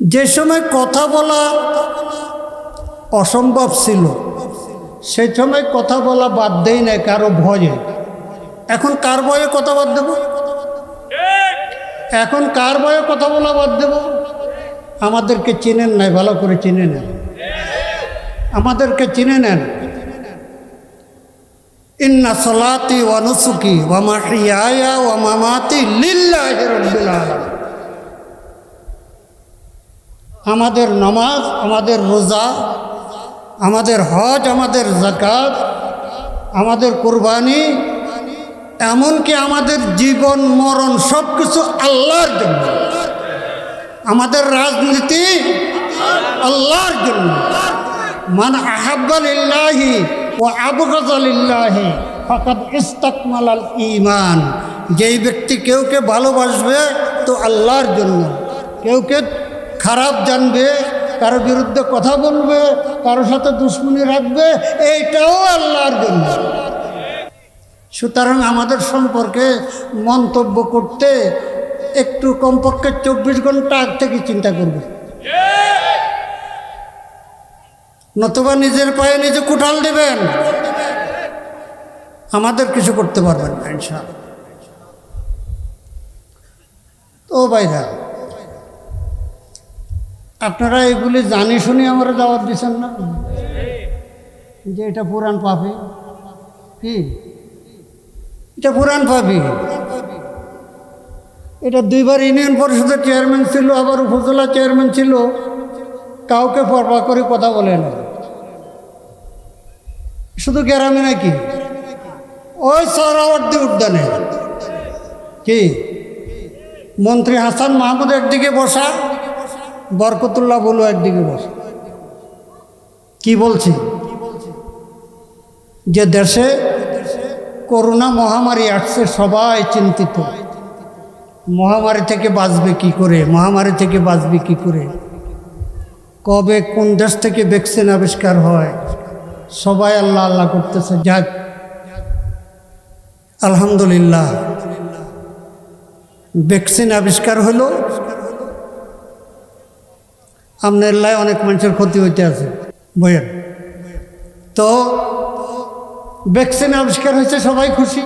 যে সময় কথা বলা অসম্ভব ছিল, সেই সময় কথা বলা বাদ দেই না কারও ভয়ে। এখন কার ভয়ে কথা বাদ দেব? এখন কার ভয়ে কথা বলা বাদ দেব? আমাদেরকে চিনেন নাই, ভালো করে চিনে নেন আমাদেরকে চিনে নেন ইন্না সলাতি ওয়া নুসুকি ওয়া মাহিয়ায়া ওয়া মামাতি লিল্লাহি রাব্বিল আলামিন। আমাদের নামাজ, আমাদের রোজা, আমাদের হজ, আমাদের জাকাত আমাদের কোরবানি, এমনকি আমাদের জীবন, মরণ সব কিছু আল্লাহর জন্য। আমাদের রাজনীতি আল্লাহর জন্য। মান আহাব্বালিল্লাহি ও আবগাজালিল্লাহি ফাকাদ ইস্তাকমালাল ইমান যেই ব্যক্তি কেউকে ভালোবাসবে তো আল্লাহর জন্য। কেউকে খারাপ জানবে কারোর বিরুদ্ধে কথা বলবে, কারও সাথে দুশ্মনী রাখবে, এইটাও আল্লাহর জন্য। সুতরাং আমাদের সম্পর্কে মন্তব্য করতে একটু কমপক্ষে চব্বিশ ঘণ্টা আগ থেকে চিন্তা করবে। নতুবা নিজের পায়ে নিজে কুঠাল দেবেন। আমাদের কিছু করতে পারবেন না, ইনশাআল্লাহ। তো ভাইরা আপনারা এগুলি জানি শুনি আমরা দাওয়াত দিচ্ছেন না? যে এটা পুরাণ পাপি। কি? এটা পুরাণ পাপি। এটা দুইবার ইউনিয়ন পরিষদের চেয়ারম্যান ছিল, আবার উপজেলা চেয়ারম্যান ছিল। কাউকে পরবা করে কথা বলে না। শুধু গ্রামে নাকি? ওই সহরাবর্তী উদ্যানে। কি? মন্ত্রী হাসান মাহমুদ একদিকে বসা। বরকতুল্লাহ বলু একদিকে বসা। কি বলছি? যে দেশে করোনা মহামারী আসছে, সবাই চিন্তিত। মহামারী থেকে বাঁচবে কি করে? মহামারী থেকে বাঁচবে কি করে? কবে কোন দেশ থেকে ভ্যাকসিন আবিষ্কার হয়? সবাই আল্লাহ আল্লাহ করতেছে। যাক, আলহামদুলিল্লাহ। ভ্যাকসিন আবিষ্কার হলো আপনার লাই অনেক মানুষের ক্ষতি হইতে আছে, বইয়ের। তো ভ্যাকসিন আবিষ্কার হয়েছে, সবাই খুশি।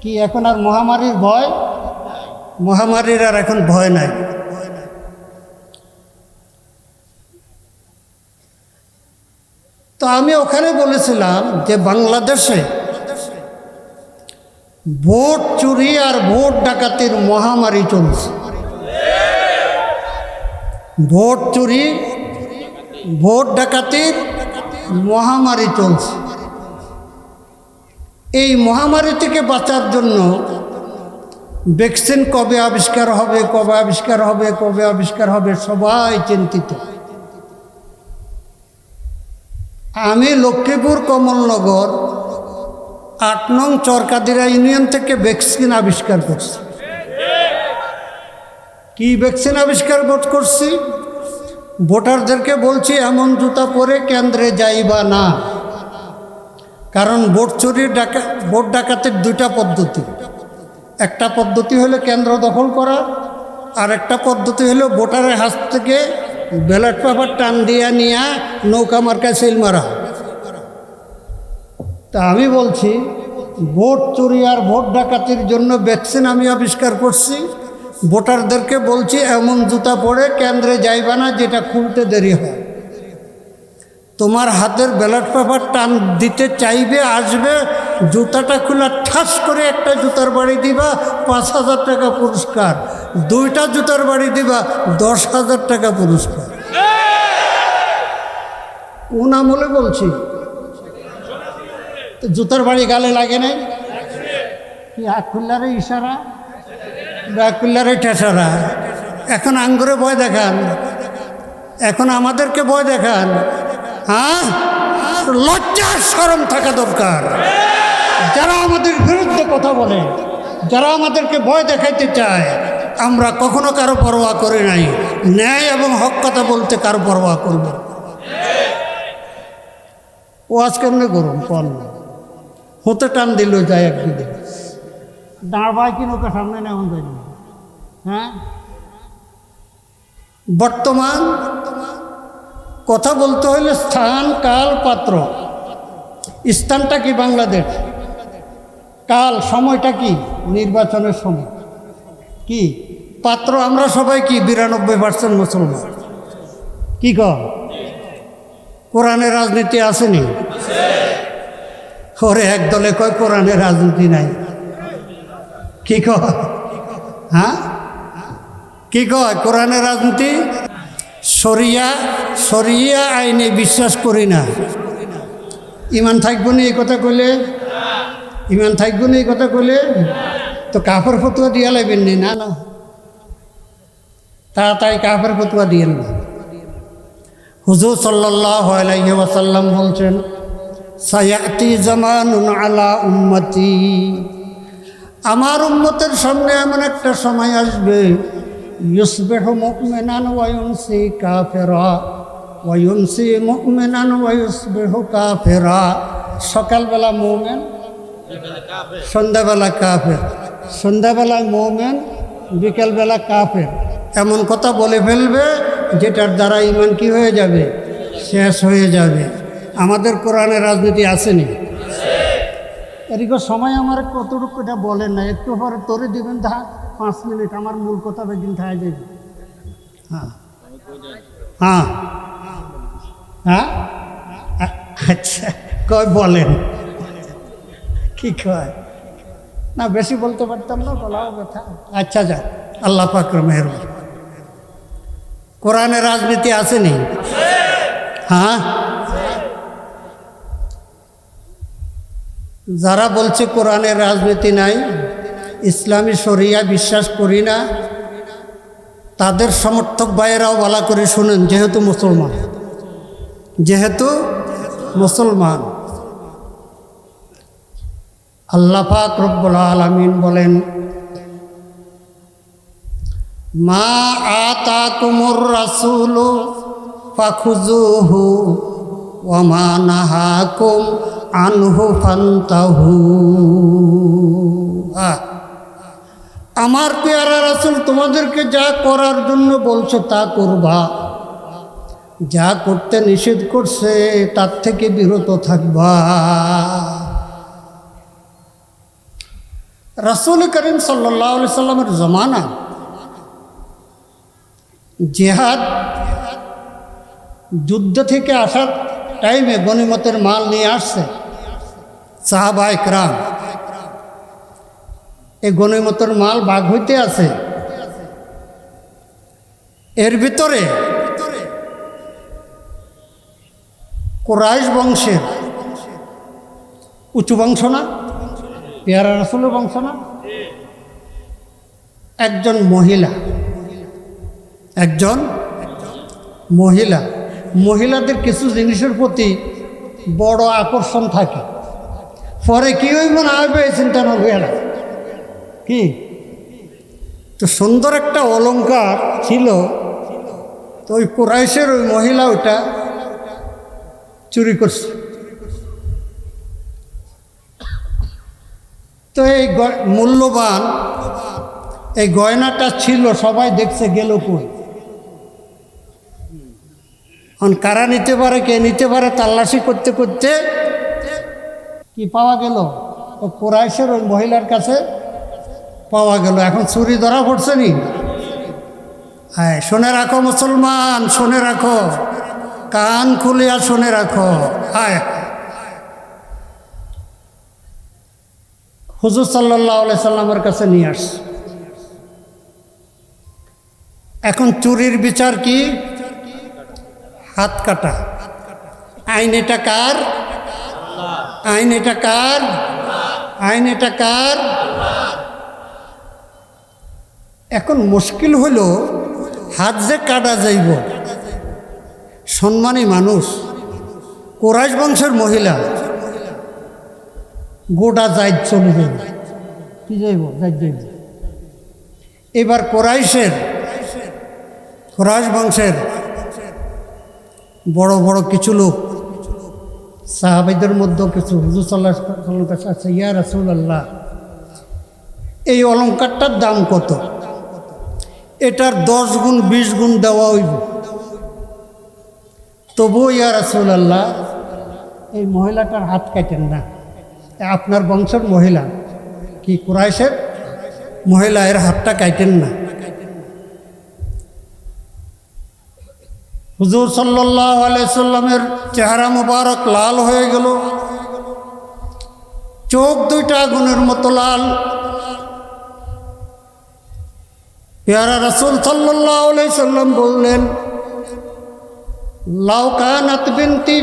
কি এখন আর মহামারীর ভয়? মহামারীর আর এখন ভয় নাই। তো আমি ওখানে বলেছিলাম যে বাংলাদেশে ভোট চুরি আর ভোট ডাকাতির মহামারী চলছে। ভোট চুরি, ভোট ডাকাতির মহামারী চলছে। এই মহামারী থেকে বাঁচার জন্য ভ্যাকসিন কবে আবিষ্কার হবে, কবে আবিষ্কার হবে, কবে আবিষ্কার হবে, সবাই চিন্তিত। আমি লক্ষ্মীপুর কমলনগর আট নং চরকাদিরা ইউনিয়ন থেকে ভ্যাকসিন আবিষ্কার করছি। কি ভ্যাকসিন আবিষ্কার করছি? ভোটারদেরকে বলছি, এমন জুতা পরে কেন্দ্রে যাইবা না। কারণ ভোট চুরির ডাকা ভোট ডাকাতের দুইটা পদ্ধতি। একটা পদ্ধতি হলো কেন্দ্র দখল করা, আর একটা পদ্ধতি হলো ভোটারের হাত থেকে ব্যালট পেপার টান দিয়া নিয়ে নৌকা মার্কা সেল মারা। তা আমি বলছি, ভোট চুরি আর ভোট ডাকাতির জন্য ভ্যাকসিন আমি আবিষ্কার করছি। ভোটারদেরকে বলছি, এমন জুতা পরে কেন্দ্রে যাইবা না, যেটা খুলতে দেরি হয়। তোমার হাতের ব্যালট পেপার টান দিতে চাইবে, আসবে, জুতাটা খোলা ঠাস করে একটা জুতার বাড়ি দিবা, পাঁচ হাজার টাকা পুরস্কার। দুইটা জুতার বাড়ি দিবা, দশ হাজার টাকা পুরস্কার। কোন আমলে বলছি? জুতার বাড়ি গালে লাগে নাই? কি আকুল্লারে ইশারা? আকুল্লারে ঠেসারা এখন আঙ্গুরে ভয় দেখান। এখন আমাদেরকে ভয় দেখান। হ্যাঁ? লজ্জা সরম থাকা দরকার। যারা আমাদের বিরুদ্ধে কথা বলে, যারা আমাদেরকে ভয় দেখাইতে চায়, আমরা কখনো কারও পরোয়া করি নাই। ন্যায় এবং হক কথা বলতে কারও পরোয়া করব ও আজকে এমনি গরম কল হতে টান দিল যায় একদিকে। দাঁড় ভাই কি নৌকা সামনে যায়নি হ্যাঁ? বর্তমান কথা বলতে হলে স্থান, কাল, পাত্র। স্থানটা কি বাংলাদেশ? কাল, সময়টা কি? নির্বাচনের সময়। কি? পাত্র আমরা সবাই কি? বিরানব্বই পার্সেন্ট মুসলমান। কি কর? কোরআনের রাজনীতি আসেনি? ওরে, এক দলে কয় কোরআনের রাজনীতি নাই? কি কয় হ্যাঁ কি কয়? কোরআনের রাজনীতি? সরিয়া সরিয়া আইনে বিশ্বাস করি না। ইমান থাকব না এই কথা কইলে? ইমান থাকব না এই কথা কইলে? তো কাপড় ফতুয়া দিয়া লাগবেন নি? না না। তাড়াতাড়ি কাপড় ফতুয়া দিয়েন না হুজুর সাল্লাহ আলাইহি ওয়াসাল্লাম বলছেন, সায়াতি জামানুন আলা উম্মতি। আমার উম্মতের সামনে এমন একটা সময় আসবে, ইউসবেহ মুকমেনান ওয়ুনসি কাফেরা ওয়ুনসি মুকমেনান ওয়ুসবেহ কাফেরা। সকালবেলা মোমেন, সন্ধ্যাবেলা কাফের। সন্ধ্যাবেলায় মোমেন, বিকেলবেলা কাফের। এমন কথা বলে ফেলবে, যেটার দ্বারা ইমান কি হয়ে যাবে? শেষ হয়ে যাবে। আমাদের কোরআনে রাজনীতি আসেনি। এদিকে সময় আমার কতটুকু এটা বলেন না, একটু পরে তোরে দিবেন তা পাঁচ মিনিট, আমার মূল কথা বেদিন থাকে হ্যাঁ। হ্যাঁ। হ্যাঁ? আচ্ছা কয় বলেন? কি কয়? না, বেশি বলতে পারতাম না, বলাও ব্যথা আচ্ছা যা, আল্লাহ পাকর মেহরবান কোরআনে রাজনীতি আসেনি হ্যাঁ? যারা বলছে কোরআনের রাজনীতি নাই, ইসলামী শরিয়া বিশ্বাস করি না, তাদের সমর্থক ভাইয়েরাও বলা করে শুনেন, যেহেতু মুসলমান। যেহেতু মুসলমান। আল্লাহ পাক রব্বুল আলামিন বলেন, মা আতা কুমুর রাসুলু ফাখুজুহু ওমা নাহাকুম আনহু ফান্তাহু। আমার পেয়ারা রাসুল, তোমাদেরকে যা করার জন্য বলছে তা করবা। যা করতে নিষেধ করছে, তার থেকে বিরত থাকবা। রাসুল করিম সাল্লাহ সাল্লামের জমানা, জেহাদ, যুদ্ধ থেকে আসার টাইমে গনিমতের মাল নিয়ে আসছে। সাহাবা একরাম, এই গনিমতের মাল বাঘ হইতে আছে। এর ভিতরে কোরাইশ বংশের উঁচু বংশ না? পেয়ারা রসুলের বংশ না? একজন মহিলা একজন মহিলা। মহিলাদের কিছু জিনিসের প্রতি বড় আকর্ষণ থাকে। পরে কি হইব না হইবে এই চিন্তা না হইয়া কি? তো সুন্দর একটা অলংকার ছিল। তো ওই কোরাইশের ওই মহিলা ওটা চুরি করছে। তো এই মূল্যবান এই গয়নাটা ছিল, সবাই দেখছে গেল কই? এখন কারা নিতে পারে, কে নিতে পারে, তাল্লাশি করতে করতে কি পাওয়া গেল? কোরাইশের ওই মহিলার কাছে পাওয়া গেল। এখন চুরি ধরা পড়ছে নি? হ্যাঁ শুনে রাখো মুসলমান, শুনে রাখো। কান খুলিয়া শুনে রাখো। হায় হুজুর সাল্লাহ সাল্লামের কাছে নিয়ে আস। এখন চুরির বিচার কি? হাত কাটা। আইন এটা কার? আইন এটা কার? আইন এটা কার? এখন মুশকিল হলো হাত যে কাটা যাইব। সম্মানী মানুষ, কোরাইশ বংশের মহিলা, গোটা যাই চলে যাইব কি যাইব? যাই যাইব। এবার কোরাইশের, কোরাইশ বংশের বড় বড় কিছু লোক, সাহাবিদের মধ্যে কিছু হুজুর সাল্লাহ কাছে আছে, ইয়া রাসুল আল্লাহ এই অলঙ্কারটার দাম কত? এটার দশ গুণ, বিশ গুণ দেওয়া হইব। তবুও ইয়া রাসূলুল্লাহ, এই মহিলাটার হাত কাটেন না। আপনার বংশের মহিলা, কি কুরাইশের? মহিলা, এর হাতটা কাটেন না। হুজুর সাল্লাহ আলাইসাল্লামের চেহারা মুবারক লাল হয়ে গেল। চোখ দুইটা আগুনের মতো লাল। পেয়ারা রসুল সাল্লাহ সাল্লাম বললেন লাউকানাত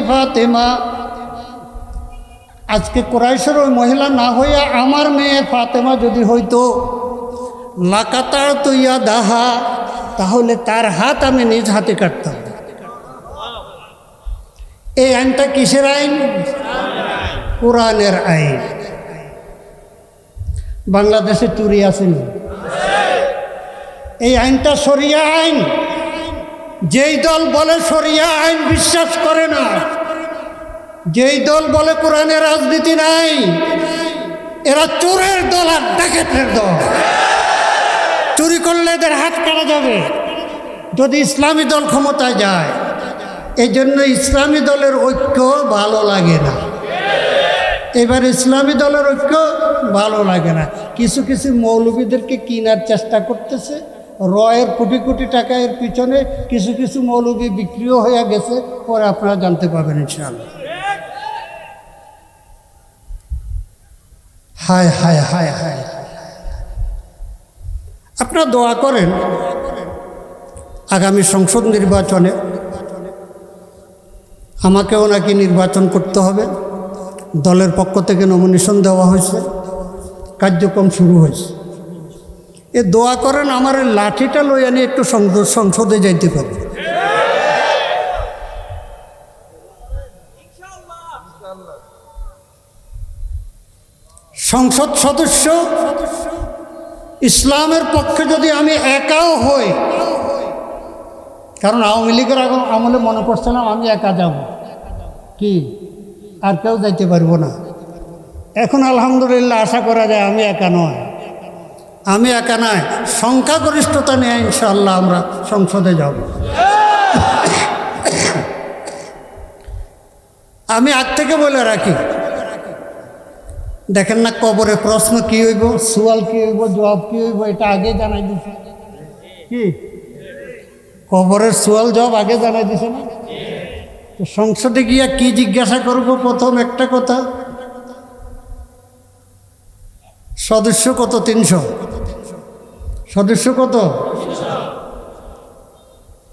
ফাতেমা, আজকে কোরাইশের ওই মহিলা না হইয়া আমার মেয়ে ফাতেমা যদি হইতো, লাকাতার তুইয়া দাহা, তাহলে তার হাত আমি নিজ হাতে কাটতাম। এই আইনটা কিসের আইন? কোরআনের আইন। বাংলাদেশে চুরি আসেনি। এই আইনটা সরিয়া আইন। যেই দল বলে সরিয়া আইন বিশ্বাস করে না, যেই দল বলে কোরআনের রাজনীতি নাই, এরা চোরের দল আর ডাকাতের দল। চুরি করলে এদের হাত কাটা যাবে। যদি ইসলামী দল ক্ষমতায় যায় এই জন্য ইসলামী দলের ঐক্য ভালো লাগে না। এবার ইসলামী দলের ঐক্য ভালো লাগে না। কিছু কিছু মৌলবীদেরকে কেনার চেষ্টা করতেছে। রয়ের কোটি কোটি টাকা এর পিছনে কিছু কিছু মৌলবী বিক্রিও হয়ে গেছে, পরে আপনারা জানতে পারবেন ইনশাআল্লাহ। হায় হায় হায় হায়। আপনারা দোয়া করেন আগামী সংসদ নির্বাচনে আমাকেও নাকি নির্বাচন করতে হবে। দলের পক্ষ থেকে নমিনেশন দেওয়া হয়েছে। কার্যক্রম শুরু হয়েছে। এ দোয়া করেন, আমার লাঠিটা লই আনি একটু সংসদে যাইতে পারি। সংসদ সদস্য, ইসলামের পক্ষে যদি আমি একাও হই কারণ আওয়ামী লীগের আমলে মনে করছিলাম আমি একা যাব। কি? আর কেউ যাইতে পারব না। এখন আলহামদুলিল্লাহ আশা করা যায় আমি একা নয়। আমি একা নয়, সংখ্যাগরিষ্ঠতা নিয়ে ইনশাল্লাহ আমরা সংসদে যাব। আমি আগ থেকে বলে রাখি, দেখেন না কবরে প্রশ্ন কি হইব সুয়াল কি হইব, জবাব কি হইব, এটা আগে জানাই দিছে। কি? কবরের সুয়াল জবাব আগে জানাই দিছে না? সংসদে গিয়া কি জিজ্ঞাসা করব প্রথম একটা কথা? সদস্য কত? তিনশো। সদস্য কত?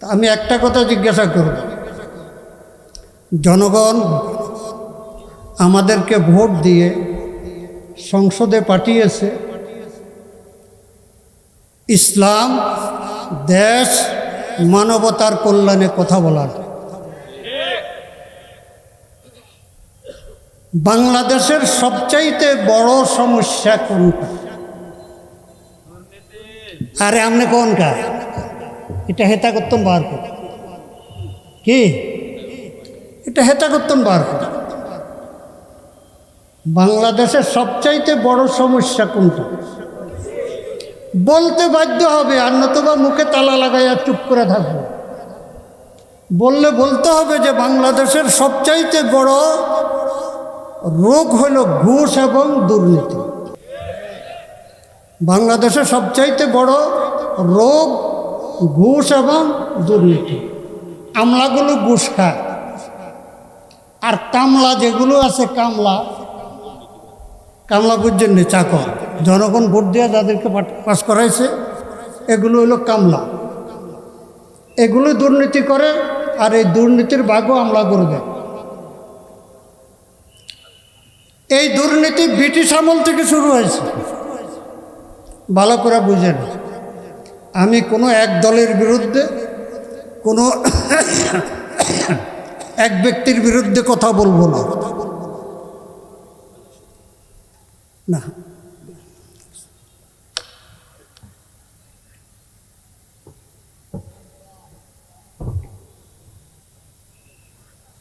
আমি একটা কথা জিজ্ঞাসা করব। জনগণ আমাদেরকে ভোট দিয়ে সংসদে পাঠিয়েছে। ইসলাম, দেশ মানবতার কল্যাণে কথা বলার। বাংলাদেশের সবচাইতে বড় সমস্যা কোনটা? আরে আপনি কোনটা? এটা হেতা করতাম বার কর। কি? এটা হেতা করতাম বার কর। বাংলাদেশের সবচাইতে বড় সমস্যা কোনটা? বলতে বাধ্য হবে, আর নতুবা মুখে তালা লাগাইয়া চুপ করে থাকবে। বললে বলতে হবে যে, বাংলাদেশের সবচাইতে বড় রোগ হল ঘুষ এবং দুর্নীতি। বাংলাদেশের সবচাইতে বড় রোগ ঘুষ এবং দুর্নীতি। আমলাগুলো ঘুষ খায়। আর কামলা যেগুলো আছে, কামলা কামলা বুঝছেন নি চাকর জনগণ ভোট দিয়ে যাদেরকে পাস করাইছে, এগুলো হলো কামলা। এগুলো দুর্নীতি করে আর এই দুর্নীতির ভাগও আমলা করবে এই দুর্নীতি ব্রিটিশ আমল থেকে শুরু হয়েছে। ভালো করে বুঝেন। আমি কোনো এক দলের বিরুদ্ধে কোনো এক ব্যক্তির বিরুদ্ধে কথা বলব না। না।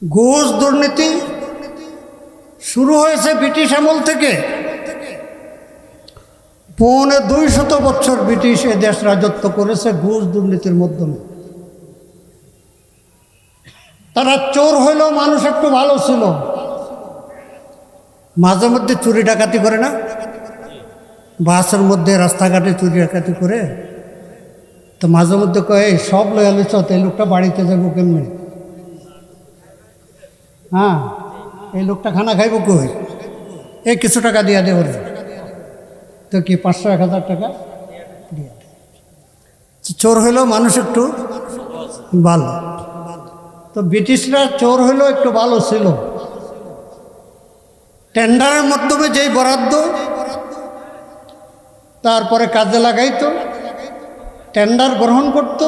ঘুষ দুর্নীতি শুরু হয়েছে ব্রিটিশ আমল থেকে। পৌনে দুই শত বছর ব্রিটিশ এ দেশ রাজত্ব করেছে ঘুষ দুর্নীতির মাধ্যমে। তারা চোর হইলেও মানুষ একটু ভালো ছিল। মাঝে মধ্যে চুরি ডাকাতি করে না? বাসের মধ্যে, রাস্তাঘাটে চুরি ডাকাতি করে? তো মাঝে মধ্যে কয়ে, "এই সব লয়ালি চত এই লোকটা বাড়িতে যাব কেমনি? হ্যাঁ এই লোকটা খানা খাইব কই? এই কিছু টাকা দিয়া দেব তো কি পাঁচশো, এক হাজার টাকা চোর হইলেও মানুষ একটু ভালো। তো ব্রিটিশরা চোর হইলেও একটু ভালো ছিল। টেন্ডারের মাধ্যমে যেই বরাদ্দ, তারপরে কাজে লাগাইতো, টেন্ডার গ্রহণ করত,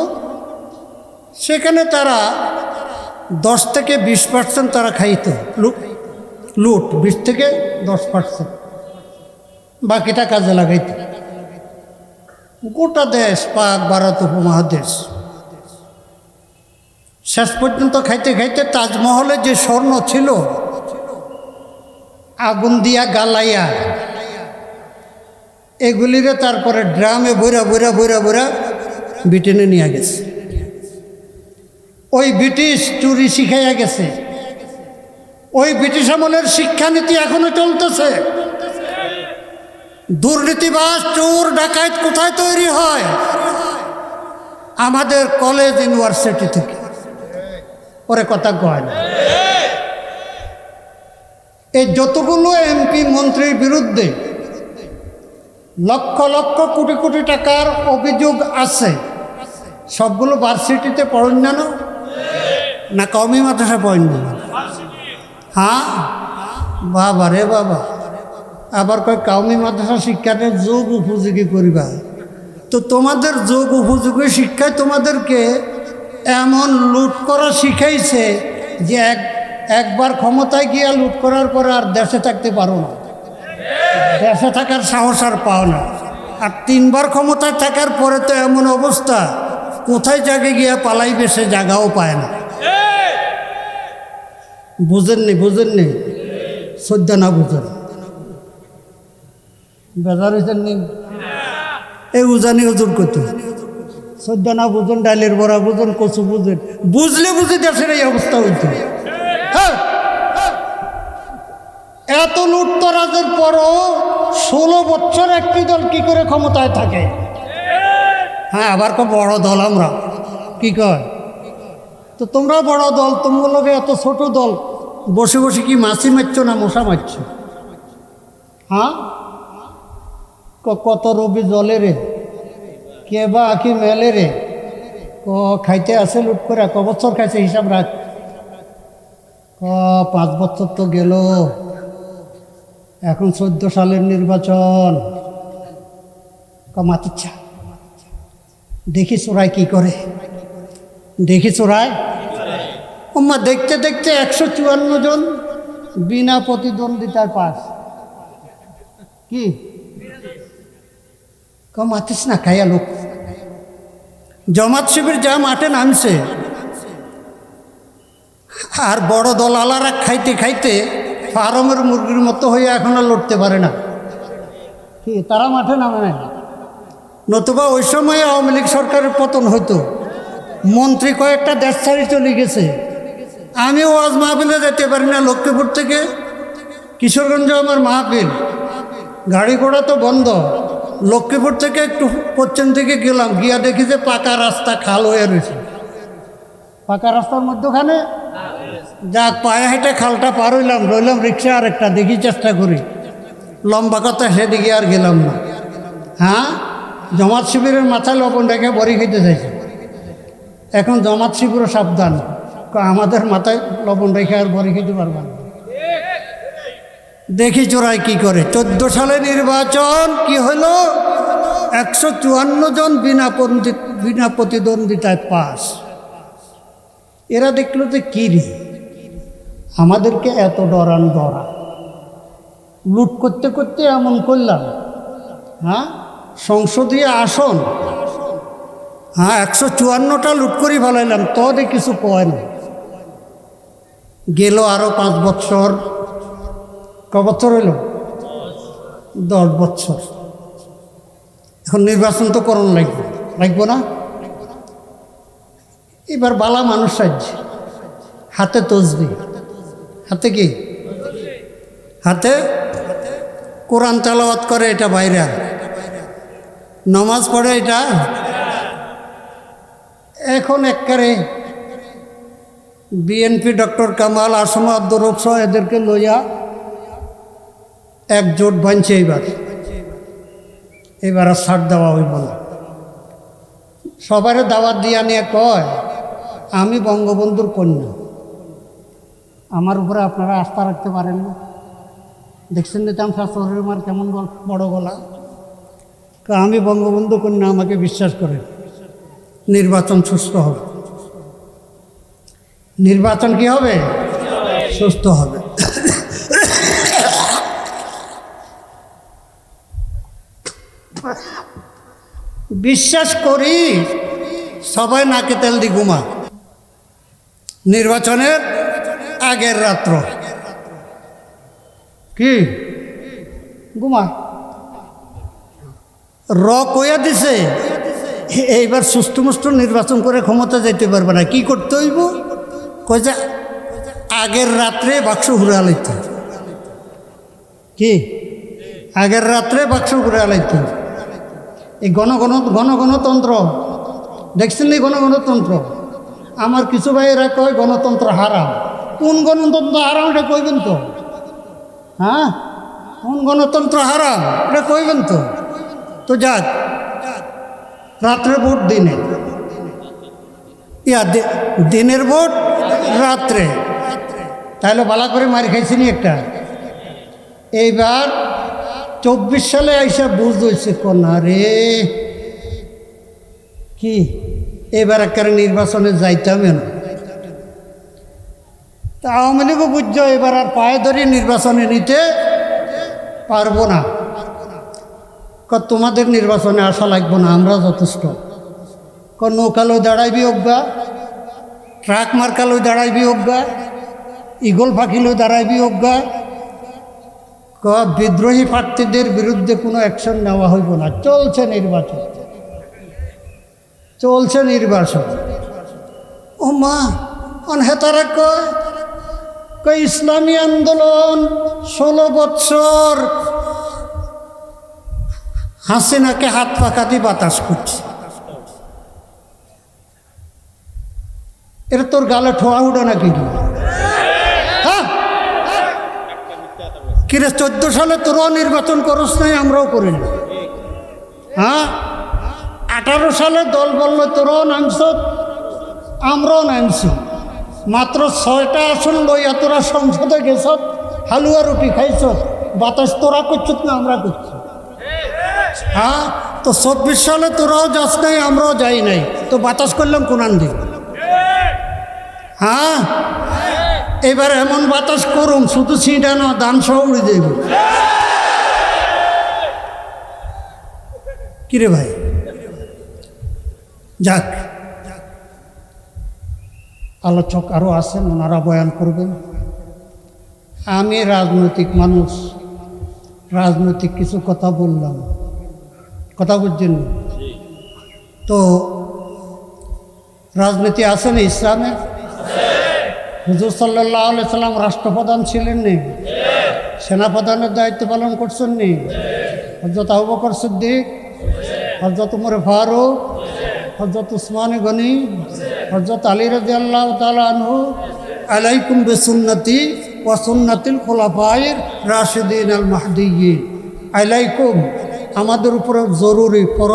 সেখানে তারা দশ থেকে বিশ পার্সেন্ট তারা খাইত লুট লুট, বিশ থেকে দশ পার্সেন্ট বাকিটা কাজে লাগাইত। গোটা দেশ, পাক, ভারত উপমহাদেশ। শেষ পর্যন্ত খাইতে খাইতে তাজমহলে যে স্বর্ণ ছিল আগুন দিয়া গালাইয়া। এগুলিরে তারপরে ড্রামে বইরা বইরা বইরা বইরা ব্রিটেনে নিয়ে গেছে। ওই ব্রিটিশ চুরি শিখাইয়া গেছে। ওই ব্রিটিশ আমলের শিক্ষানীতি এখনও চলতেছে। দুর্নীতিবাস চোর ডাকাত কোথায় তৈরি হয়? আমাদের কলেজ, ইউনিভার্সিটি থেকে। পরে কথা কয় না। এই যতগুলো এমপি মন্ত্রীর বিরুদ্ধে লক্ষ লক্ষ কোটি কোটি টাকার অভিযোগ আছে, সবগুলো ভার্সিটিতে পড়েন না না? কমই মাদ্রাসা পড়েন না? হ্যাঁ? বাবা রে বাবা। আবার কয় কাউমি মাদ্রাসা শিক্ষাটা যোগ উপযোগী করিবা? তো তোমাদের যোগ উপযোগী শিক্ষায় তোমাদেরকে এমন লুট করা শিখাইছে যে এক একবার ক্ষমতায় গিয়া লুট করার পরে আর দেশে থাকতে পারো না। দেশে থাকার সাহস আর পাও না। আর তিনবার ক্ষমতায় থাকার পরে তো এমন অবস্থা, কোথায় জাগে গিয়া পালাইবে সে জায়গাও পায় না। বুঝেননি বুঝেননি? সদ্য না বুঝেন। বেজার হয়েছেন নি এই উজানি হুজুর করতে সদ্য না বুঝুন ডালের বড়া বুঝুন, কচু বুঝেন। বুঝলে বুঝে দেশের এই অবস্থা হইতো হ্যাঁ। এত লুটতরাজের পরও ষোলো বছর একটি দল কি করে ক্ষমতায় থাকে? হ্যাঁ আবার কো বড় দল আমরা। কি কয়? তো তোমরা বড় দল তোমগুলোকে এত ছোট দল, বসে বসে কি মাছি মারছ না মশা মারছ? হ্যাঁ? কত রবি জলে রে? কে বা আঁকি মেলে রে? ক, খাইতে আছে লুট করে, ক বছর খাইছে হিসাব রাখ। পাঁচ বছর তো গেল। এখন চোদ্দ সালের নির্বাচন। কমাতিচ্ছা দেখি চোরাই কি করে। দেখি চোরাই। ওমা, দেখতে দেখতে একশো চুয়ান্ন জন বিনা প্রতিদ্বন্দ্বিতার পাস। কি? কমাতিস না, খাইয়া লোক। জমাত শিবির যা মাঠে নামছে। আর বড় দলালারা খাইতে খাইতে ফার্মের মুরগির মতো হয়ে এখন আর লড়তে পারে না। কি, তারা মাঠে নামে না? নতুবা ওই সময় আওয়ামী লীগ সরকারের পতন হতো মন্ত্রী কয়েকটা দেশ ছাড়ি চলে গেছে। আমি ওয়াজ মাহফিলে যেতে পারি না লক্ষ্মীপুর থেকে। কিশোরগঞ্জ আমার মাহফিল। গাড়ি ঘোড়া তো বন্ধ। লক্ষ্মীপুর থেকে একটু পশ্চিম দিকে গেলাম, গিয়া দেখি যে পাকা রাস্তা খাল হয়ে রয়েছে। পাকা রাস্তার মধ্যখানে যাক, পায়ে হেঁটে খালটা পার হইলাম, রইলাম রিক্সা আর একটা, দেখি চেষ্টা করি। লম্বা কথা, সেদিকে আর গেলাম না। হ্যাঁ? জমাত শিবিরের মাথায় লবণ রেখে বড়ি খেতে চাইছে। এখন জমাত শিবিরও সাবধান। আমাদের মাথায় লবণ রেখে আর বড়ি খেতে পারবে না। দেখি চোরাই কি করে। চোদ্দ সালে নির্বাচন কি হলো? একশো চুয়ান্ন জন বিনা বিনা প্রতিদ্বন্দ্বিতায় পাস। এরা দেখল যে কী রে? আমাদেরকে এত ডরান ডরা। লুট করতে করতে এমন করলাম। হ্যাঁ? সংসদীয় আসন। হ্যাঁ একশো চুয়ান্নটা লুট করে ফেলাইলাম তবে কিছু কয় না গেল আরও পাঁচ বছর। ক বছর হইল? দশ বছর। এখন নির্বাচন তো করণ লাগবে। লাগবো না? এবার বালা মানুষ সাজছে। হাতে তসবি। হাতে কি? হাতে? কোরআন তেলাওয়াত করে এটা বাইরে। নমাজ পড়ে এটা? এখন একবারে বিএনপি ডক্টর কামাল, আসম আব্দুর রফ সহ এদেরকে লইয়া এক জোট বানছে এইবার। এবার আর ছাড় দেওয়া হইব না। সবারে দাওয়াত দিয়া নিয়ে কয়, আমি বঙ্গবন্ধুর কন্যা। আমার উপরে আপনারা আস্থা রাখতে পারেন না। দেখছেন নিতাম শাস্ত্রের মার কেমন বড় গলা। কা আমি বঙ্গবন্ধু কন্যা, আমাকে বিশ্বাস করেন। নির্বাচন সুস্থ হবে। নির্বাচন কি হবে? সুস্থ হবে। বিশ্বাস করি সবাই নাকে তেল দি ঘুমা নির্বাচনের আগের রাত্র। কি? গুমা র কইয়া দিছে? এইবার সুস্থ মুষ্ট নির্বাচন করে ক্ষমতা যেতে পারবে না। কি করতে হইব? কই যে আগের রাত্রে বাক্স ঘুরে আলাইতে। কি? আগের রাত্রে বাক্স ঘুরে আলাইতে। এই গণগণ গণগণতন্ত্র দেখছেন এই গণগণতন্ত্র আমার কিছু ভাইয়েরা কয় গণতন্ত্র হারাম। কোন গণতন্ত্র হারাম এটা কইবেন তো? হ্যাঁ? কোন গণতন্ত্র হারাম এটা কইবেন তো? তো যাক, রাত্রে ভোট দিনে। ইয়া দিনের ভোট রাত্রে। তাহলে বালা করে মারি খাইছি খাইছিনি একটা। এইবার চব্বিশ সালে আইসা বুঝ হয়েছে কন্যা রে। কি? এবার একটা নির্বাচনে যাইতাম না তা আওয়ামী লীগও বুঝছ, এবার আর পায়ে ধরে নির্বাচনে নিতে পারব না। তোমাদের নির্বাচনে আসা লাগবো না, আমরা যথেষ্ট। ক নৌকালো দাঁড়াইবি অজ্ঞা ট্রাক মার্কালো দাঁড়াইবি অজ্ঞা ইগল পাখিলো দাঁড়াইবি অজ্ঞা ক বিদ্রোহী প্রার্থীদের বিরুদ্ধে কোনো অ্যাকশন নেওয়া হইব না। চলছে নির্বাচন। চলছে নির্বাচন। ও মা, অনহেতারা কয় ইসলামী আন্দোলন ষোলো বৎসর হাসিনাকে হাত পাকা দিয়ে বাতাস করছে। এটা তোর গালে ঠোয়া উঠে নাকি হ্যাঁ? কিরে, চোদ্দ সালে তোরাও নির্বাচন করস নাই, আমরাও করি না। হ্যাঁ? আঠারো সালে দল বলল তোরাও নামছ, আমরাও নামছি। মাত্র ছয়টা আসন লইয়া তোরা সংসদে গেছ, হালুয়া রুটি খাইছ, বাতাস তোরা করছত না আমরা করছি? হ্যাঁ তো চব্বিশ সালে তোরাও যাস নাই, আমরাও যাই নাই, তো বাতাস করলাম কোনান দিন হ্যাঁ এবার এমন বাতাস করুন, শুধু ছিঁড়া না, দান সহ উড়ে দেব কিরে ভাই? যাক আলোচক আরও আছেন ওনারা বয়ান করবেন। আমি রাজনৈতিক মানুষ রাজনৈতিক কিছু কথা বললাম। কথা বুঝছেন তো রাজনীতি আছে না ইসলামে? হুজুর সাল্লাহ সাল্লাম রাষ্ট্রপ্রধান ছিলেন নি? সেনাপ্রধানের দায়িত্ব পালন করছেন নি? হজরত আবু বকর সিদ্দিক হজরত উমর ফারুক হজরত উসমান গনি হজরত আলী রাজি আল্লাহ তালু আলাইকুম বেসুন্নতি ওয়াসুন্নাতিল খোলাফায়ের রাশেদিন আল মাহদিয়িন আলাইকুম, আমাদের উপরে জরুরি